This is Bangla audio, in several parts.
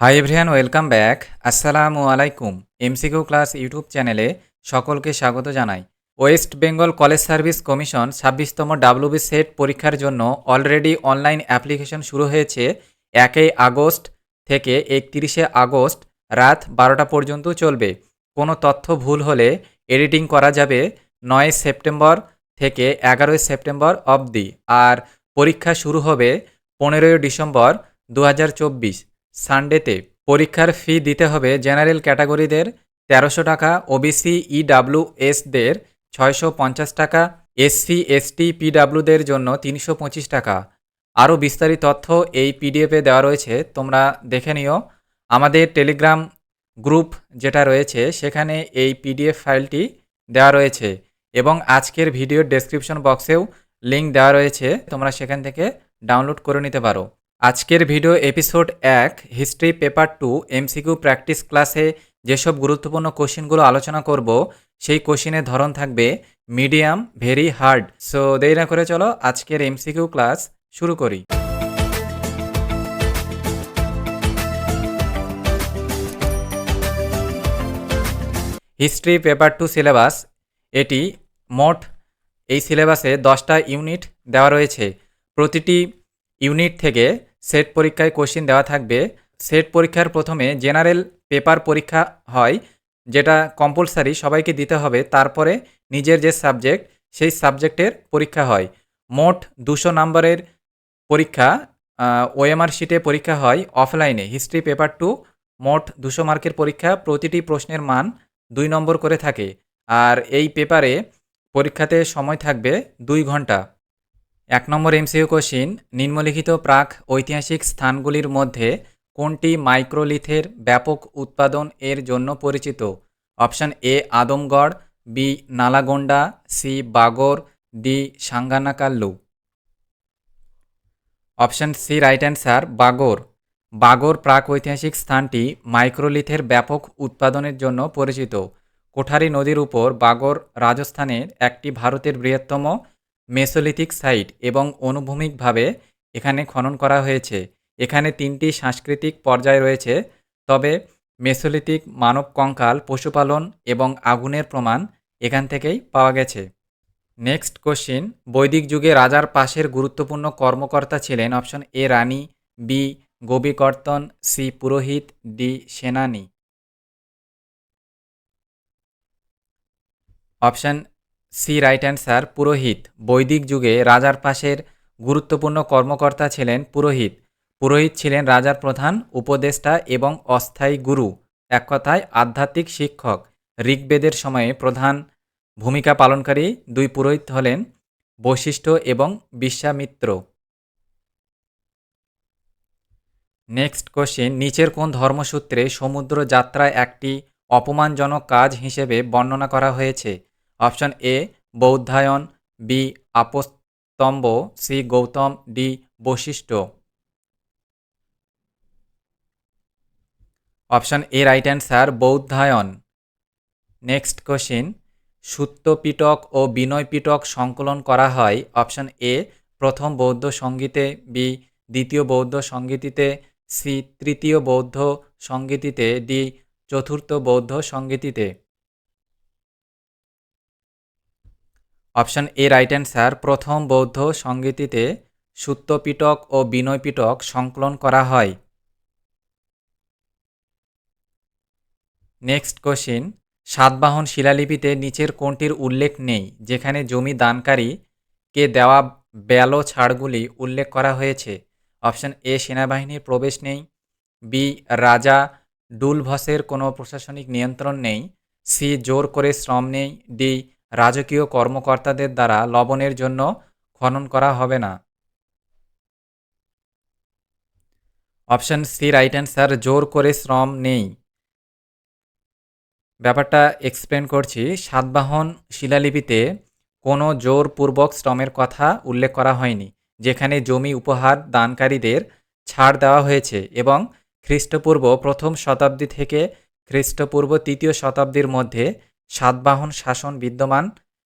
হাই এভরিয়ান ওয়েলকাম ব্যাক আসসালামু আলাইকুম এমসিকিউ ক্লাস ইউটিউব চ্যানেলে সকলকে স্বাগত জানাই। West Bengal college service commission ছাব্বিশতম WB SET পরীক্ষার জন্য অলরেডি অনলাইন অ্যাপ্লিকেশন শুরু হয়েছে একই আগস্ট থেকে একত্রিশে আগস্ট রাত বারোটা পর্যন্ত চলবে। কোনো তথ্য ভুল হলে এডিটিং করা যাবে নয় সেপ্টেম্বর থেকে এগারোই সেপ্টেম্বর অবধি। আর পরীক্ষা শুরু হবে পনেরোই ডিসেম্বর দু হাজার চব্বিশ। সানডেতে পরীক্ষার ফি দিতে হবে জেনারেল ক্যাটাগরিদের তেরোশো টাকা ওবিসি ইডাব্লিউ এসদের ছয়শো পঞ্চাশ টাকা এসসি এসটি পিডাব্লিউদের জন্য তিনশো পঁচিশ টাকা। আরও বিস্তারিত তথ্য এই পিডিএফে দেওয়া রয়েছে, তোমরা দেখে নিও। আমাদের টেলিগ্রাম গ্রুপ যেটা রয়েছে, সেখানে এই পিডিএফ ফাইলটি দেওয়া রয়েছে এবং আজকের ভিডিওর ডেসক্রিপশন বক্সেও লিঙ্ক দেওয়া রয়েছে, তোমরা সেখান থেকে ডাউনলোড করে নিতে পারো। আজকের ভিডিও এপিসোড এক, history paper two, MCQ practice ক্লাসে যেসব গুরুত্বপূর্ণ কোশ্চিনগুলো আলোচনা করব, সেই কোশ্চিনের ধরন থাকবে মিডিয়াম, ভেরি হার্ড। সো দেরি না করে চলো আজকের এমসিকিউ ক্লাস শুরু করি। হিস্ট্রি পেপার টু সিলেবাস, এটি মোট এই সিলেবাসে দশটা ইউনিট দেওয়া রয়েছে। প্রতিটি ইউনিট থেকে সেট পরীক্ষায় কোশ্চিন দেওয়া থাকবে। সেট পরীক্ষার প্রথমে জেনারেল পেপার পরীক্ষা হয়, যেটা কম্পালসারি সবাইকে দিতে হবে। তারপরে নিজের যে সাবজেক্ট সেই সাবজেক্টের পরীক্ষা হয়। মোট দুশো নম্বরের পরীক্ষা ওএমআর শিটে পরীক্ষা হয় অফলাইনে হিস্ট্রি পেপার টু মোট দুশো মার্কের পরীক্ষা, প্রতিটি প্রশ্নের মান দুই নম্বর করে থাকে। আর এই পেপারে পরীক্ষাতে সময় থাকবে দুই ঘণ্টা। এক নম্বর এমসিইউ কোশ্চিন নিম্নলিখিত প্রাক ঐতিহাসিক স্থানগুলির মধ্যে কোনটি মাইক্রোলিথের ব্যাপক উৎপাদন এর জন্য পরিচিত? Option A Adamgarh B Nalgonda C Bagor D Sanganakallu. Option C right answer Bagor. Bagor প্রাক ঐতিহাসিক স্থানটি মাইক্রোলিথের ব্যাপক উৎপাদনের জন্য পরিচিত। কোঠারি নদীর উপর বাগর রাজস্থানের একটি ভারতের বৃহত্তম মেসোলিথিক সাইট এবং অনুভূমিকভাবে এখানে খনন করা হয়েছে। এখানে তিনটি সাংস্কৃতিক পর্যায় রয়েছে, তবে মেসোলিথিক মানব কঙ্কাল, পশুপালন এবং আগুনের প্রমাণ এখান থেকেই পাওয়া গেছে। নেক্সট কোশ্চিন, বৈদিক যুগে রাজার পাশের গুরুত্বপূর্ণ কর্মকর্তা ছিলেন অপশন এ রানী, বি গোবিকর্তন সি পুরোহিত, ডি সেনানী। অপশান সি রাইট অ্যান্সার পুরোহিত। বৈদিক যুগে রাজার পাশের গুরুত্বপূর্ণ কর্মকর্তা ছিলেন পুরোহিত। পুরোহিত ছিলেন রাজার প্রধান, উপদেষ্টা এবং অস্থায়ী গুরু, এক কথায় আধ্যাত্মিক শিক্ষক। ঋগ্বেদের সময়ে প্রধান ভূমিকা পালনকারী দুই পুরোহিত হলেন বৈশিষ্ট্য এবং বিশ্বামিত্র। নেক্সট কোশ্চেন, নিচের কোন ধর্মসূত্রে সমুদ্র যাত্রা একটি অপমানজনক কাজ হিসেবে বর্ণনা করা হয়েছে? Option A, Baudhayana, B, Apastamba, C, Gautama, D বৈশিষ্ট্য option A right answer Baudhayana. Next question Suttapitaka ও বিনয় পিটক সংকলন করা হয়। অপশন এ, প্রথম বৌদ্ধ সঙ্গীতে, বি, দ্বিতীয় বৌদ্ধ সঙ্গীতিতে, সি, তৃতীয় বৌদ্ধ সঙ্গীতিতে, ডি, চতুর্থ বৌদ্ধ সঙ্গীতিতে। অপশন এ রাইট অ্যান্সার প্রথম বৌদ্ধ সঙ্গীতিতে সুত্তপিটক ও বিনয় পিটক সংকলন করা হয়। নেক্সট কোশ্চিন সাতবাহন শিলালিপিতে নিচের কোনটির উল্লেখ নেই, যেখানে জমি দানকারীকে দেওয়া ব্যালো ছাড়গুলি উল্লেখ করা হয়েছে? অপশন এ, সেনাবাহিনীর প্রবেশ নেই। বি, রাজা ডুলভসের কোনো প্রশাসনিক নিয়ন্ত্রণ নেই। সি, জোর করে শ্রম নেই। ডি রাজকীয় কর্মকর্তাদের দ্বারা লবণের জন্য খনন করা হবে না। অপশন সি, রাইট অ্যান্সার, জোর করে শ্রম নেই। ব্যাপারটা এক্সপ্লেন করছি। সাতবাহন শিলালিপিতে কোনো জোরপূর্বক শ্রমের কথা উল্লেখ করা হয়নি, যেখানে জমি উপহার দানকারীদের ছাড় দেওয়া হয়েছে এবং খ্রিস্টপূর্ব প্রথম শতাব্দী থেকে খ্রিস্টপূর্ব তৃতীয় শতাব্দীর মধ্যে সাতবাহন শাসন বিদ্যমান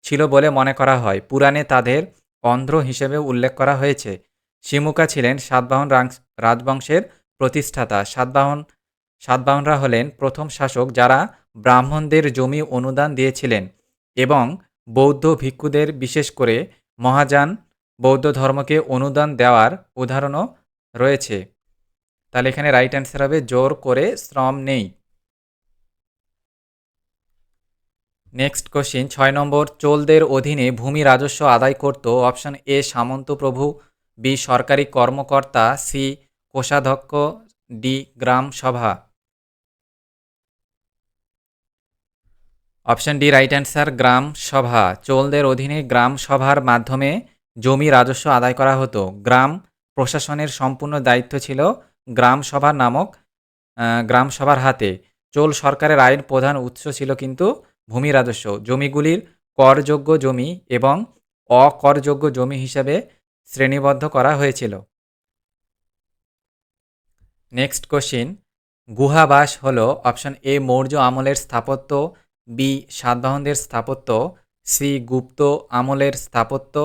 ছিল বলে মনে করা হয়। পুরাণে তাদের অন্ধ্র হিসেবে উল্লেখ করা হয়েছে। শিমুকা ছিলেন সাতবাহন রাজবংশের প্রতিষ্ঠাতা। সাতবাহন সাতবাহনরা হলেন প্রথম শাসক যারা ব্রাহ্মণদের জমি অনুদান দিয়েছিলেন এবং বৌদ্ধ ভিক্ষুদের বিশেষ করে মহাযান বৌদ্ধ ধর্মকে অনুদান দেওয়ার উদাহরণও রয়েছে। তাহলে এখানে রাইট অ্যান্সার হবে, জোর করে শ্রম নেই। নেক্সট কোশ্চিন ছয় নম্বর, চোলদের অধীনে ভূমি রাজস্ব আদায় করত অপশন এ, সামন্ত প্রভু, বি, সরকারি কর্মকর্তা, সি, কোষাধ্যক্ষ, ডি, গ্রাম সভা। অপশন ডি রাইট অ্যান্সার গ্রাম সভা। চোলদের অধীনে গ্রাম সভার মাধ্যমে জমি রাজস্ব আদায় করা হতো। গ্রাম প্রশাসনের সম্পূর্ণ দায়িত্ব ছিল গ্রাম সভা নামক গ্রাম সভার হাতে। চোল সরকারের আয়ের প্রধান উৎস ছিল কিন্তু ভূমি রাজস্ব, জমিগুলির করযোগ্য জমি এবং অকরযোগ্য জমি হিসাবে শ্রেণীবদ্ধ করা হয়েছিল। নেক্সট কোশ্চিন গুহাবাস হল অপশন এ মৌর্য আমলের স্থাপত্য বি সাতবাহনদের স্থাপত্য সি গুপ্ত আমলের স্থাপত্য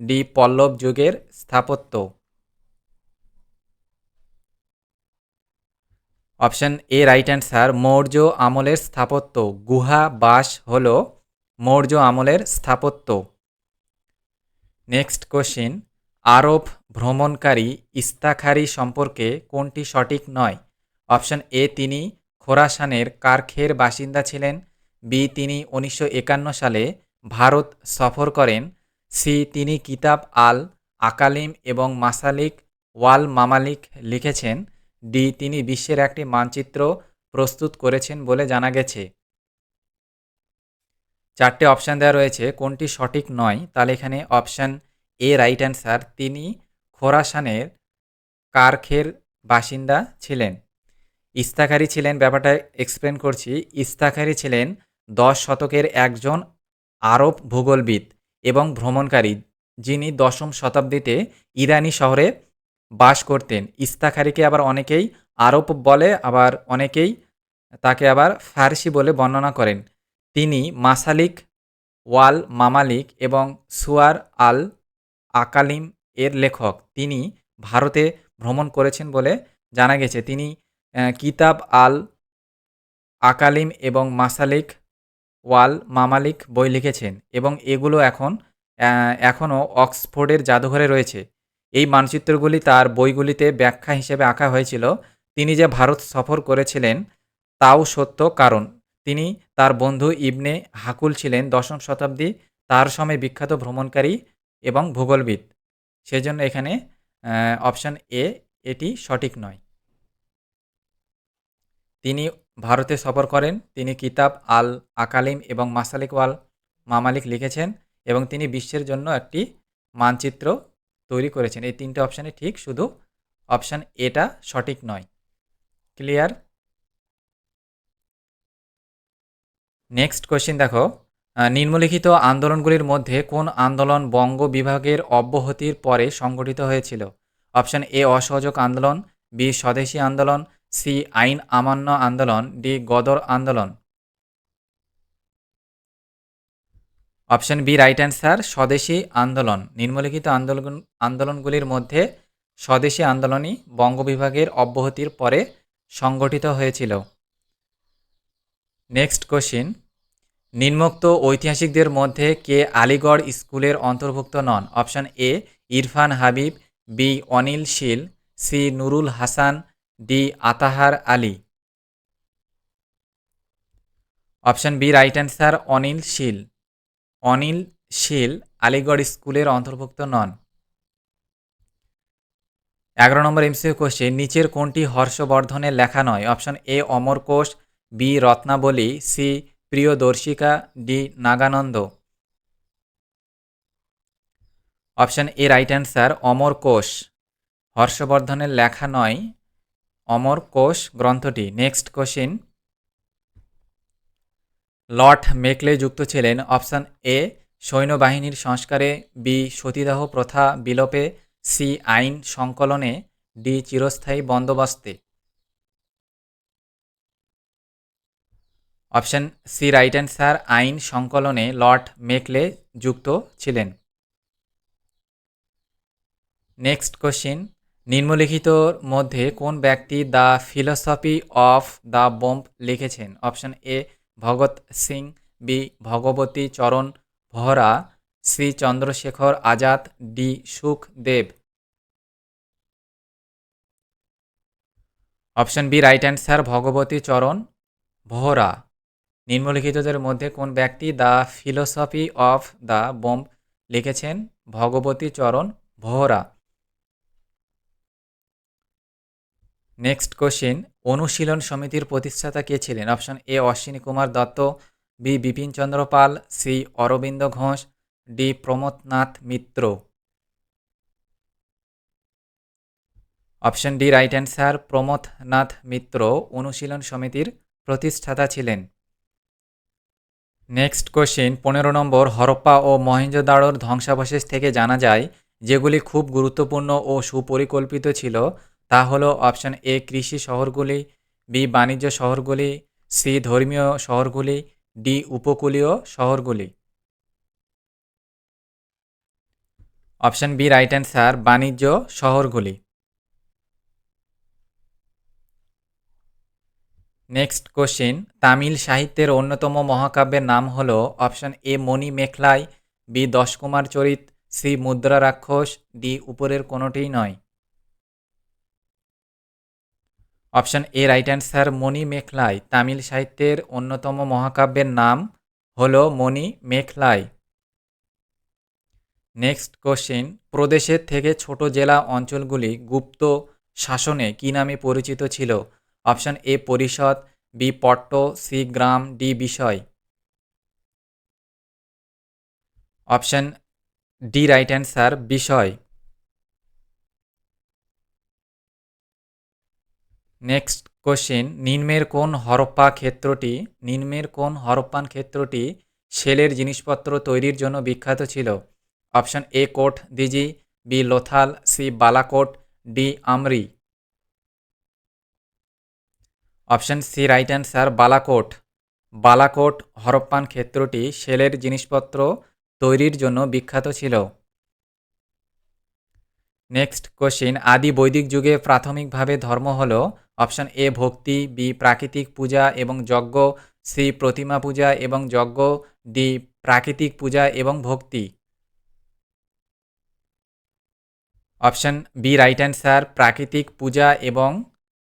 ডি পল্লব যুগের স্থাপত্য। Option A right answer Maurya আমলের স্থাপত্য। গুহা, বাস হল মৌর্য আমলের স্থাপত্য। নেক্সট কোশ্চিন আরব ভ্রমণকারী ইস্তাখারি সম্পর্কে কোনটি সঠিক নয়? অপশন এ, তিনি খোরাসানের কারখের বাসিন্দা ছিলেন। বি, তিনি উনিশশো একান্ন সালে ভারত সফর করেন। সি, তিনি কিতাব আল আকালিম এবং মাসালিক ওয়াল মামালিক লিখেছেন। ডি তিনি বিশ্বের একটি মানচিত্র প্রস্তুত করেছেন বলে জানা গেছে। চারটে অপশান দেওয়া রয়েছে, কোনটি সঠিক নয়, তাহলে এখানে অপশান এ রাইট অ্যান্সার, তিনি খোরাসানের কারখের বাসিন্দা ছিলেন। ইস্তাখারি ছিলেন, ব্যাপারটা এক্সপ্লেন করছি, ইস্তাখারি ছিলেন দশ শতকের একজন আরব ভূগোলবিদ এবং ভ্রমণকারী, যিনি দশম শতাব্দীতে ইরানি শহরে বাস করতেন। ইস্তাখারিকে আবার অনেকেই আরব বলে, আবার অনেকেই তাকে আবার ফার্সি বলে বর্ণনা করেন। তিনি মাসালিক, ওয়াল মামালিক এবং সুয়ার আল আকালিম এর লেখক। তিনি ভারতে ভ্রমণ করেছেন বলে জানা গেছে। তিনি কিতাব আল আকালিম এবং মাসালিক, ওয়াল মামালিক বই লিখেছেন এবং এগুলো এখন এখনও অক্সফোর্ডের জাদুঘরে রয়েছে। এই মানচিত্রগুলি তার বইগুলিতে ব্যাখ্যা হিসেবে আঁকা হয়েছিল। তিনি যে ভারত সফর করেছিলেন, তাও সত্য কারণ। তিনি তার বন্ধু ইবনে হাকুল ছিলেন দশম শতাব্দী তার সময় বিখ্যাত ভ্রমণকারী এবং ভূগোলবিদ। সেজন্য এখানে অপশান এ এটি সঠিক নয়। তিনি ভারতে সফর করেন, তিনি কিতাব, আল আকালিম এবং মাসালিক ওয়াল মামালিক লিখেছেন এবং তিনি বিশ্বের জন্য একটি মানচিত্র তৈরি করেছেন। এই তিনটে অপশানে ঠিক, শুধু অপশান এটা সঠিক নয়। ক্লিয়ার নেক্সট কোশ্চিন দেখো। নিম্নলিখিত আন্দোলনগুলির মধ্যে কোন আন্দোলন বঙ্গ বিভাগের অব্যাহতির পরে সংগঠিত হয়েছিল? অপশান এ অসহযোগ আন্দোলন বি স্বদেশী আন্দোলন সি আইন আমান্য আন্দোলন ডি গদর আন্দোলন। Option B right answer Swadeshi আন্দোলন। নিম্নলিখিত আন্দোলন, আন্দোলনগুলির মধ্যে স্বদেশী আন্দোলনই বঙ্গবিভাগের অব্যাহতির পরে সংগঠিত হয়েছিল। নেক্সট কোশ্চিন নিম্নোক্ত ঐতিহাসিকদের মধ্যে কে আলিগড় স্কুলের অন্তর্ভুক্ত নন? Option A, Irfan Habib, B, Anil Seal, C, Nurul Hasan, D, Athar Ali. Option B right answer Anil Seal. Anil Seal Aligarh স্কুলের অন্তর্ভুক্ত নন। এগারো নম্বর এমসিউ কোশ্চেন, নিচের কোনটি হর্ষবর্ধনের লেখা নয়? Option A, Amarkosh, B, Ratnavali, C, Priyadarshika, D, Nagananda. Option A, right answer, Amarkosh. হর্ষবর্ধনের লেখা নয়, অমর কোষ গ্রন্থটি। নেক্সট কোশ্চিন লর্ড মেকলে যুক্ত ছিলেন অপশন এ, সৈন্যবাহিনীর সংস্কারে, বি, সতীদাহ প্রথা বিলোপে, সি, আইন সংকলনে, ডি, চিরস্থায়ী বন্দোবস্তে। অপশন সি, রাইট অ্যান্সার, আইন সংকলনে লর্ড মেকলে যুক্ত ছিলেন। নেক্সট কোশ্চিন নিম্নলিখিতর মধ্যে কোন ব্যক্তি the philosophy of the bomb লিখেছেন? Option A Bhagat Singh B Bhagwati Charan Vohra Shri Chandrashekhar Azad D Sukhdev. Option B right answer Bhagwati Charan Vohra. নিম্নলিখিতদের মধ্যে কোন ব্যক্তি the philosophy of the bomb লিখেছেন? ভগবতী চরণ ভোহরা। নেক্সট কোশ্চেন অনুশীলন সমিতির প্রতিষ্ঠাতা কে ছিলেন? Option A Ashwini Kumar Dutt B Bipin Chandra Pal C Aurobindo Ghosh D Pramathanath Mitra. Option D right answer Pramathanath Mitra, Anushilan সমিতির প্রতিষ্ঠাতা ছিলেন। নেক্সট কোশ্চেন পনেরো নম্বর, হরপ্পা ও মহেঞ্জোদাড়োর ধ্বংসাবশেষ থেকে জানা যায়, যেগুলি খুব গুরুত্বপূর্ণ ও সুপরিকল্পিত ছিল তা হলো অপশন এ, কৃষি শহরগুলি, বি, বাণিজ্য শহরগুলি, সি, ধর্মীয় শহরগুলি, ডি, উপকূলীয় শহরগুলি। অপশন বি, রাইট অ্যান্সার, বাণিজ্য শহরগুলি। নেক্সট কোশ্চিন, তামিল সাহিত্যের অন্যতম মহাকাব্যের নাম হল option A, Manimekalai, B, Dashakumaracharita, C, Mudrarakshasa, D, উপরের কোনোটিই নয়। Option A right answer Mani Mekhalai. Tamil সাহিত্যের অন্যতম মহাকাব্যের নাম হল মণি মেখলাই। নেক্সট কোশ্চিন, প্রদেশের থেকে ছোট জেলা অঞ্চলগুলি গুপ্ত শাসনে কী নামে পরিচিত ছিল? অপশন এ পরিষদ, বি পট্ট, সি গ্রাম, ডি বিষয়। অপশন ডি রাইট অ্যান্সার বিষয়। নেক্সট কোশ্চেন নিম্নের কোন হরপ্পা ক্ষেত্রটি, নিম্নের কোন হরপ্পান ক্ষেত্রটি সেলের জিনিসপত্র তৈরির জন্য বিখ্যাত ছিল? Option A Kot Diji B Lothal C Balakot D Amri. Option C right answer Balakot. Balakot Harappan ক্ষেত্রটি সেলের জিনিসপত্র তৈরির জন্য বিখ্যাত ছিল। নেক্সট কোশ্চিন আদি বৈদিক যুগে প্রাথমিকভাবে ধর্ম হল অপশন এ, ভক্তি, বি, প্রাকৃতিক পূজা এবং যজ্ঞ, সি, প্রতিমা পূজা এবং যজ্ঞ, ডি, প্রাকৃতিক পূজা এবং ভক্তি। অপশন বি, রাইট অ্যান্সার, প্রাকৃতিক পূজা এবং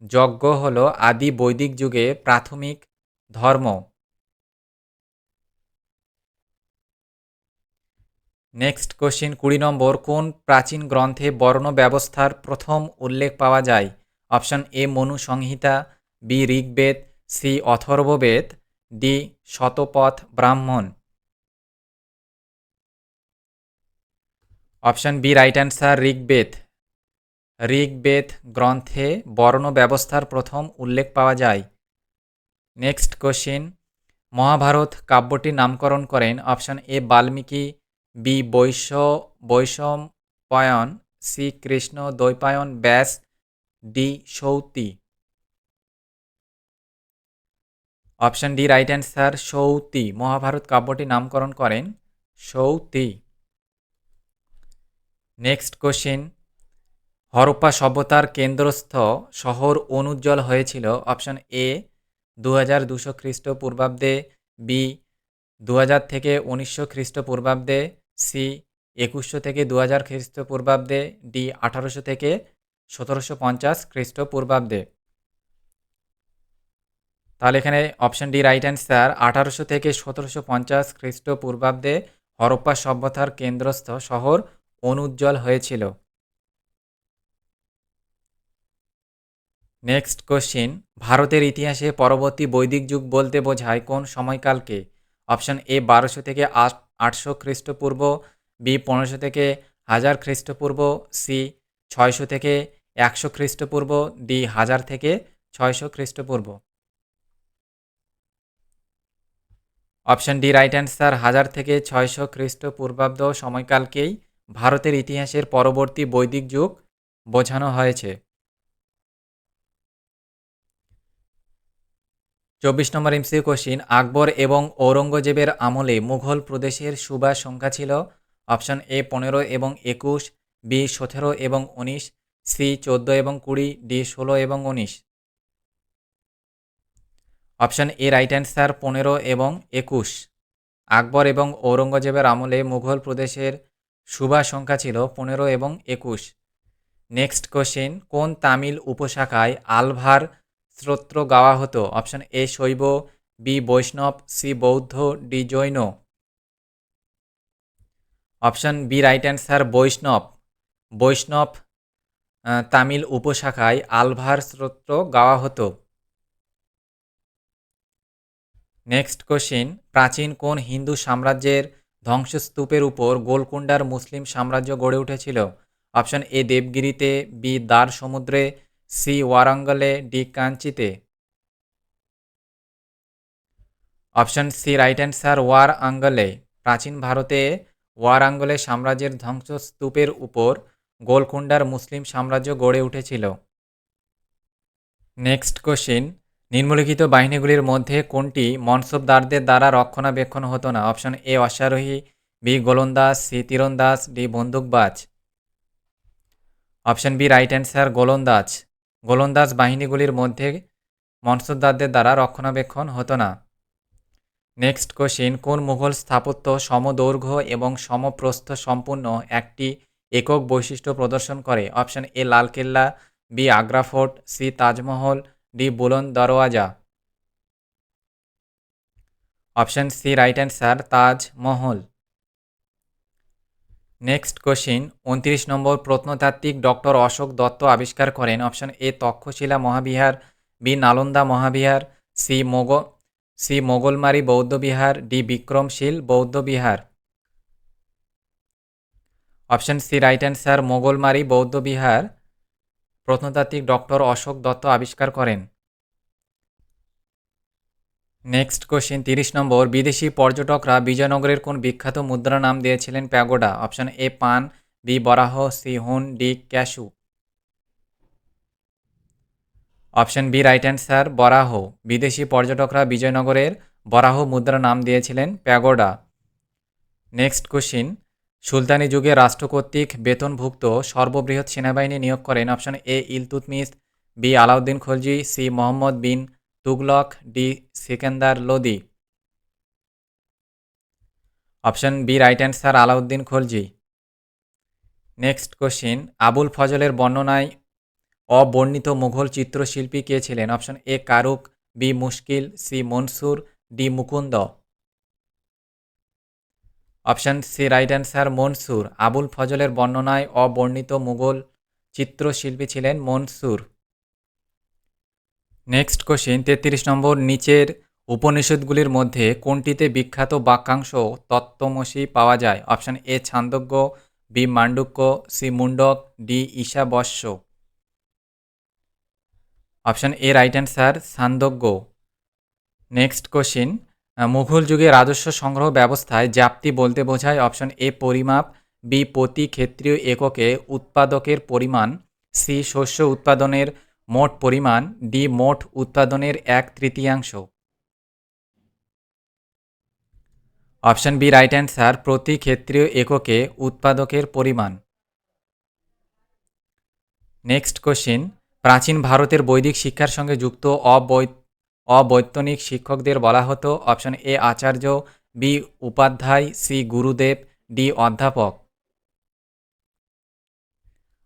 যজ্ঞ হল আদি বৈদিক যুগে প্রাথমিক ধর্ম। নেক্সট কোশ্চিন, কুড়ি নম্বর, কোন প্রাচীন গ্রন্থে বর্ণ ব্যবস্থার প্রথম উল্লেখ পাওয়া যায়? Option A Manu Samhita, B Rigveda, C Atharvaveda, D Shatapatha Brahmana. Option B right answer Rigveda. Rigveda গ্রন্থে বর্ণ ব্যবস্থার প্রথম উল্লেখ পাওয়া যায়। Next question. মহাভারত কাব্যটি নামকরণ করেন option A Valmiki, B Vysya, Vaishampayana, C Krishna Dvaipayana Vyasa D Sauti. Option D, right answer Sauti. Mahabharata কাব্যটি নামকরণ করেন সৌতি। নেক্সট কোশ্চিন, হরপ্পা সভ্যতার কেন্দ্রস্থ শহর অনুজ্জ্বল হয়েছিল? অপশন এ দু হাজার দুশো খ্রিস্টপূর্বাব্দে, বি দু হাজার থেকে উনিশশো খ্রিস্টপূর্বাব্দে, সি, একুশশো থেকে দু হাজার খ্রিস্টপূর্বাব্দে, ডি, আঠারোশো থেকে সতেরোশো পঞ্চাশ খ্রিস্টপূর্বাব্দে। তাহলে এখানে অপশন ডি রাইট অ্যান্সার আঠারোশো থেকে সতেরোশো পঞ্চাশ খ্রিস্টপূর্বাব্দে হরপ্পা সভ্যতার কেন্দ্রস্থ শহর অনুজ্জ্বল হয়েছিল। নেক্সট কোশ্চিন ভারতের ইতিহাসে পরবর্তী বৈদিক যুগ বলতে বোঝায় কোন সময়কালকে? অপশন এ বারোশো থেকে আট, আটশো খ্রিস্টপূর্ব বি পনেরোশো থেকে হাজার খ্রিস্টপূর্ব সি ছয়শো থেকে একশো খ্রিস্টপূর্ব, ডি হাজার থেকে ছয়শো খ্রিস্টপূর্ব। অপশন ডি, রাইট অ্যান্সার, হাজার থেকে ছয়শো খ্রিস্টপূর্বাব্দ সময়কালকেই ভারতের ইতিহাসের পরবর্তী বৈদিক যুগ বোঝানো হয়েছে। চব্বিশ নম্বর এমসিউ কোশ্চিন, আকবর এবং ঔরঙ্গজেবের আমলে মুঘল প্রদেশের সুবাস সংখ্যা ছিল অপশন এ পনেরো এবং একুশ, বি সতেরো এবং উনিশ সি চোদ্দ এবং কুড়ি, ডি ষোলো এবং উনিশ। অপশন এ রাইট অ্যান্সার পনেরো এবং একুশ। আকবর এবং ঔরঙ্গজেবের আমলে মুঘল প্রদেশের সুবা সংখ্যা ছিল পনেরো এবং একুশ। নেক্সট কোশ্চেন কোন তামিল উপশাখায় আলভার স্তোত্র গাওয়া হতো? Option A Shaiva, B Vaishnava, C Bauddha, D Jain. Option B right answer Vaishnava. Vaishnava Tamil উপশাখায় Alva স্তোত্র গাওয়া হতো। নেক্সট কোশ্চিন প্রাচীন কোন হিন্দু সাম্রাজ্যের ধ্বংসস্তূপের উপর গোলকুন্ডার মুসলিম সাম্রাজ্য গড়ে উঠেছিল? অপশন এ দেবগিরিতে বি দ্বার সমুদ্রে সি ওয়ারাঙ্গলে ডি কাঞ্চিতে। অপশন সি রাইট অ্যান্সার ওয়ার আঙ্গলে প্রাচীন ভারতে ওয়ারাঙ্গলে সাম্রাজ্যের ধ্বংসস্তূপের উপর গোলকুন্ডার মুসলিম সাম্রাজ্য গড়ে উঠেছিল। নেক্সট কোশ্চিন, নিম্নলিখিত বাহিনীগুলির মধ্যে কোনটি মনসবদারদের দ্বারা রক্ষণাবেক্ষণ হতো না? অপশন এ, অশ্বারোহী, বি, গোলন্দাজ, সি, তীরন্দাজ, ডি, বন্দুকবাজ। অপশন বি, রাইট অ্যান্সার, গোলন্দাজ। গোলন্দাজ বাহিনীগুলির মধ্যে মনসবদারদের দ্বারা রক্ষণাবেক্ষণ হতো না। নেক্সট কোশ্চিন, কোন মুঘল স্থাপত্য সমদৈর্ঘ্য এবং সমপ্রস্থ সম্পূর্ণ একটি একক বৈশিষ্ট্য প্রদর্শন করে। Option A Lalkella B, Agra fort, C, Taj Mahal, D Buland Darwaza. Option C, right answer, Taj Mahal. Next question, উনত্রিশ নম্বর প্রত্নতাত্ত্বিক ডক্টর অশোক দত্ত আবিষ্কার করেন। Option A, Takshashila Mahavihara, B, Nalanda Mahavihara, C, মোগ, C, Moghalmari বৌদ্ধবিহার, ডি, বিক্রমশীল বৌদ্ধবিহার। Option C right answer Mogalmari বৌদ্ধবিহার প্রত্নতাত্ত্বিক ডক্টর অশোক দত্ত আবিষ্কার করেন। নেক্সট কোশ্চেন তিরিশ নম্বর, বিদেশি পর্যটকরা বিজয়নগরের কোন বিখ্যাত মুদ্রা নাম দিয়েছিলেন প্যাগোডা? অপশন এ, পান, B, Varaha, C, Hun, D, cashew. Option B right answer Varaha. বিদেশি পর্যটকরা বিজয়নগরের বরাহ মুদ্রা নাম দিয়েছিলেন প্যাগোডা। নেক্সট কোশ্চিন সুলতানি যুগে রাষ্ট্র কর্তৃক বেতনভুক্ত সর্ববৃহৎ সেনাবাহিনী নিয়োগ করেন option A Iltutmish B, Alauddin Khalji, C, Mohammad bin Tughlaq, D, Sikandar Lodi. Option B, right answer, Alauddin Khalji. Next question, Abul ফজলের বর্ণনায় অবর্ণিত মুঘল চিত্রশিল্পী কে ছিলেন? অপশন এ, কারুক, বি, মুশকিল, C, Mansur, D, Mukund. Option C, right answer Mansur. Abul ফজলের বর্ণনায় অবর্ণিত মুঘল চিত্রশিল্পী ছিলেন মনসুর। নেক্সট কোশ্চিন, তেত্রিশ নম্বর, নিচের উপনিষদগুলির মধ্যে কোনটিতে বিখ্যাত বাক্যাংশ তত্ত্বমসী পাওয়া যায়? Option A, Chhandogya, B, Mandukya, C Mundaka D ঈশাবস্য option A, right answer, Chhandogya. Next question Mughal যুগে রাজস্ব সংগ্রহ ব্যবস্থায় জাপ্তি বলতে বোঝায় অপশন এ পরিমাপ, বি প্রতি ক্ষেত্রীয় এককে উৎপাদকের পরিমাণ, সি শস্য উৎপাদনের মোট পরিমাণ, ডি মোট উৎপাদনের এক তৃতীয়াংশ। অপশন বি রাইট অ্যান্সার, প্রতি ক্ষেত্রীয় এককে উৎপাদকের পরিমাণ। নেক্সট কোশ্চিন, প্রাচীন ভারতের বৈদিক শিক্ষার সঙ্গে যুক্ত অবৈ অবৈতনিক শিক্ষকদের বলা হতো option A Acharya, B Upadhyay, C গুরুদেব, ডি অধ্যাপক।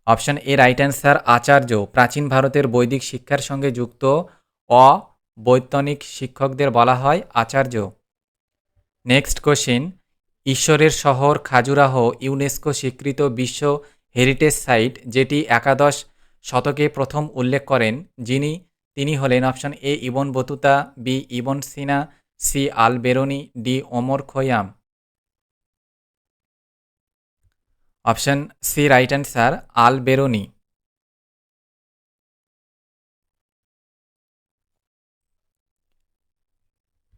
অপশন এ রাইট অ্যান্সার আচার্য, প্রাচীন ভারতের বৈদিক শিক্ষার সঙ্গে যুক্ত অবৈতনিক শিক্ষকদের বলা হয় আচার্য। নেক্সট কোশ্চিন, ঈশ্বরের শহর খাজুরাহ ইউনেস্কো স্বীকৃত বিশ্ব হেরিটেজ সাইট, যেটি একাদশ শতকে প্রথম উল্লেখ করেন, যিনি তিনি হলেন option A Ibn Battuta, B Ibn Sina, C Al Beruni, D Omar Khayyam. Option C right answer, Al Beruni.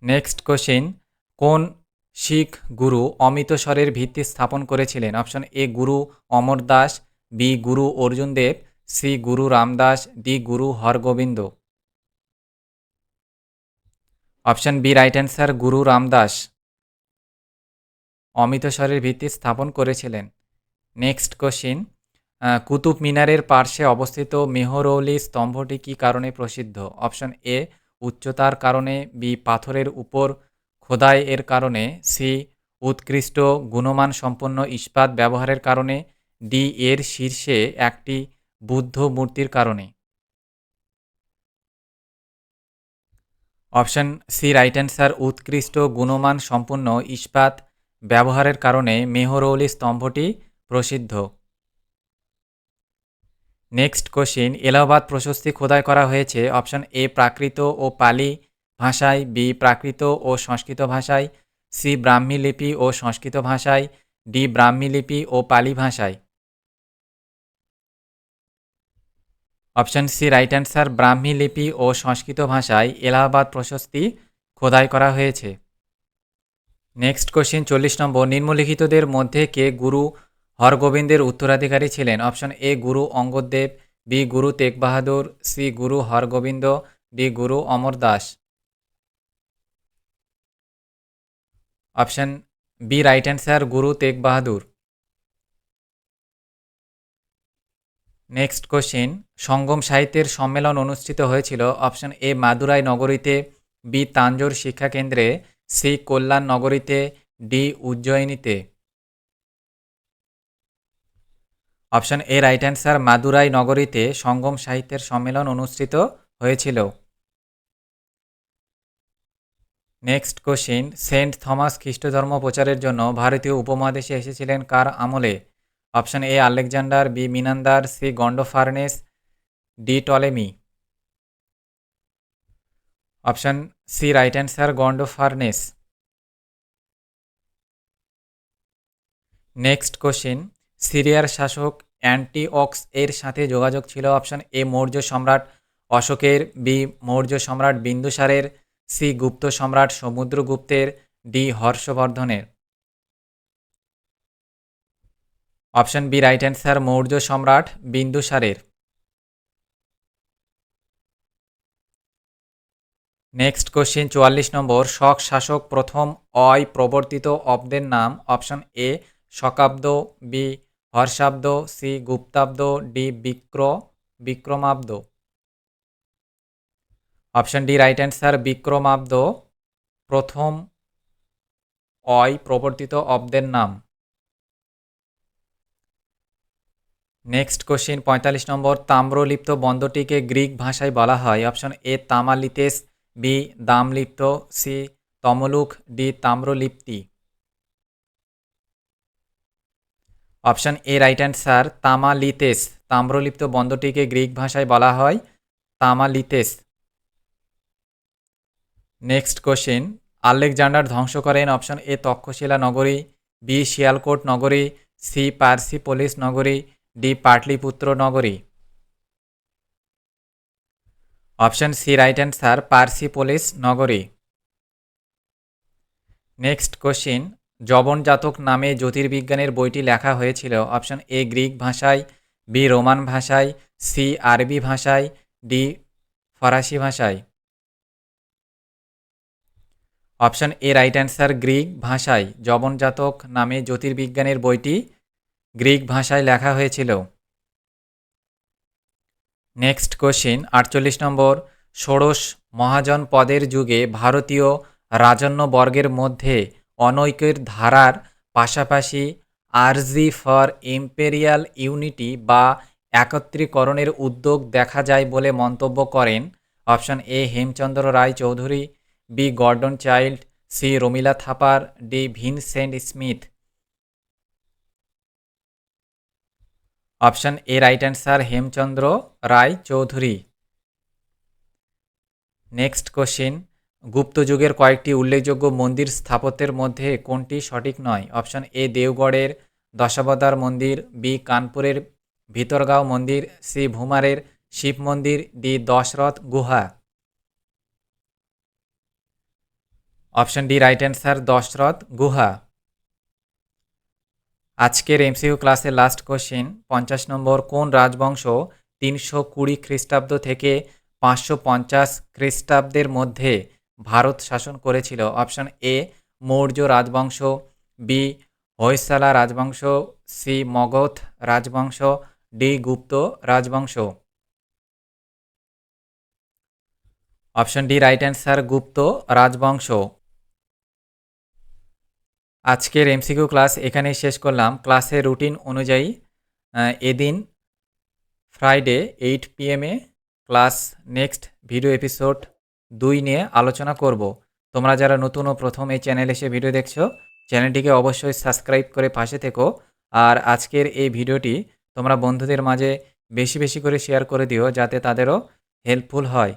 Next question, কোন শিখ গুরু অমৃতসরের ভিত্তি স্থাপন করেছিলেন? Option A Guru Amar Das, B Guru Arjun Dev, C Guru Ramdas D Guru Hargobind. Option B right answer Guru Ramdas. অমৃতসরের ভিত্তি স্থাপন করেছিলেন। নেক্সট কোশ্চিন কুতুব মিনারের পার্শ্বে অবস্থিত মেহরৌলি স্তম্ভটি কী কারণে প্রসিদ্ধ? অপশন এ উচ্চতার কারণে বি পাথরের উপর, খোদাই এর কারণে সি উৎকৃষ্ট গুণমান সম্পন্ন ইস্পাত ব্যবহারের কারণে ডি এর শীর্ষে একটি বুদ্ধ মূর্তির কারণে। অপশন সি রাইট অ্যান্সার উৎকৃষ্ট, গুণমান, সম্পূর্ণ, ইস্পাত, ব্যবহারের কারণে মেহরৌলি স্তম্ভটি প্রসিদ্ধ। নেক্সট কোশ্চিন এলাহাবাদ প্রশস্তি খোদাই করা হয়েছে। অপশন এ, প্রাকৃত ও পালি ভাষায়, বি, প্রাকৃত ও সংস্কৃত ভাষায়, সি, ব্রাহ্মী লিপি ও সংস্কৃত ভাষায়, ডি, ব্রাহ্মী লিপি ও পালি ভাষায়। Option C, right answer, Brahmi লিপি ও সংস্কৃত ভাষায় এলাহাবাদ প্রশস্তি খোদাই করা হয়েছে। নেক্সট কোশ্চিন, চল্লিশ নম্বর, নিম্নলিখিতদের মধ্যে কে গুরু হরগোবিন্দের উত্তরাধিকারী ছিলেন? অপশন এ, গুরু অঙ্গদেব, বি, গুরু তেগ বাহাদুর C, Guru Hargobind, D, Guru Amar Das. Option B, right answer, Guru Tegh Bahadur next question Sangam সাহিত্যের সম্মেলন অনুষ্ঠিত হয়েছিল অপশন এ মাদুরাই নগরীতে বি তাঞ্জোর শিক্ষা কেন্দ্রে সি কল্যাণ নগরীতে D উজ্জয়িনীতে। Option A right answer Madurai নগরীতে সঙ্গম সাহিত্যের সম্মেলন অনুষ্ঠিত হয়েছিল। নেক্সট কোশ্চিন সেন্ট থমাস খ্রিস্টধর্ম প্রচারের জন্য ভারতীয় উপমহাদেশে এসেছিলেন কার আমলে? Option A, Alexander, B, Menander, C, Gondophares, D, Ptolemy. Option C, right answer, Gondophares. Next question, সিরিয়ার শাসক অ্যান্টি অ্যান্টিঅক্স এর সাথে যোগাযোগ ছিল? অপশান এ, মৌর্য সম্রাট অশোকের, বি, মৌর্য সম্রাট বিন্দুসারের, সি, গুপ্ত সম্রাট সমুদ্রগুপ্তের, D, হর্ষবর্ধনের। Option B right answer Maurya সম্রাট বিন্দুসারের নেক্সট কোশ্চিন চুয়াল্লিশ নম্বর, শক শাসক প্রথম অয় প্রবর্তিত অব্দের নাম, option A, Shakabda, B Harshabda C, Guptabda, D, বিক্র, Vikramabda. Option D right answer Vikramabda, প্রথম অয় প্রবর্তিত অব্দের নাম। নেক্সট কোশ্চিন পঁয়তাল্লিশ নম্বর, তাম্রলিপ্ত বন্দরটিকে গ্রিক ভাষায় বলা হয়। Option A Tamalites B Damalipta C Tamluk D Tamralipti. Option A right answer Tamalites. Tamralipta বন্দরটিকে Greek ভাষায় বলা হয়, তামালিতেস। নেক্সট কোশ্চিন আলেকজান্ডার ধ্বংস করেন। অপশন এ তক্ষশিলা নগরী বি শিয়ালকোট নগরী সি পার্সি পার্সিপোলিস নগরী ডি পাটলিপুত্র নগরী। Option C right answer Persepolis নগরী। নেক্সট কোশ্চিন জবন জাতক নামে জ্যোতির্বিজ্ঞানের বইটি লেখা হয়েছিল। অপশন এ, গ্রিক ভাষায়, বি, রোমান ভাষায়, সি, আরবি ভাষায়, ডি, ফরাসি ভাষায়। Option A, right answer, Greek ভাষায় জবন জাতক নামে জ্যোতির্বিজ্ঞানের বইটি গ্রিক ভাষায় লেখা হয়েছিল। নেক্সট কোশ্চিন, আটচল্লিশ নম্বর, ষোড়শ মহাজন পদের যুগে ভারতীয় রাজন্য বর্গের মধ্যে অনৈক্যের ধারার পাশাপাশি আরজি ফর ইম্পেরিয়াল ইউনিটি বা একত্রীকরণের উদ্যোগ দেখা যায় বলে মন্তব্য করেন option A, Hemchandra Ray Chaudhuri B, Gordon Childe, C, Romila Thapar, D, Vincent Smith. Option A right answer Hemchandra Ray Chaudhuri. Next question, Gupta যুগের কয়েকটি উল্লেখযোগ্য মন্দির স্থাপত্যের মধ্যে কোনটি সঠিক নয়? অপশন এ দেওগড়ের দশাবতার মন্দির, বি কানপুরের ভিতরগাঁও মন্দির, সি ভুমারের শিব মন্দির, ডি দশরথ গুহা। Option D right answer Dasharatha গুহা। আজকের এমসিইউ ক্লাসের লাস্ট কোশ্চিন পঞ্চাশ নম্বর, কোন রাজবংশ তিনশো কুড়ি খ্রিস্টাব্দ থেকে পাঁচশো পঞ্চাশ খ্রিস্টাব্দের মধ্যে ভারত শাসন করেছিল? অপশান এ মৌর্য রাজবংশ বি হৈসালা রাজবংশ সি মগধ রাজবংশ ডি গুপ্ত রাজবংশ। Option D right answer Gupta রাজবংশ। আজকের এমসিকিউ ক্লাস এখানেই শেষ করলাম। ক্লাসের রুটিন অনুযায়ী এদিন ফ্রাইডে এইট পিএমে ক্লাস নেক্সট ভিডিও এপিসোড দুই নিয়ে আলোচনা করব। তোমরা যারা নতুন ও প্রথম এই চ্যানেল এসে ভিডিও দেখছ চ্যানেলটিকে অবশ্যই সাবস্ক্রাইব করে পাশে থেকো। আর আজকের এই ভিডিওটি তোমরা বন্ধুদের মাঝে বেশি বেশি করে শেয়ার করে দিও, যাতে তাদেরও হেল্পফুল হয়।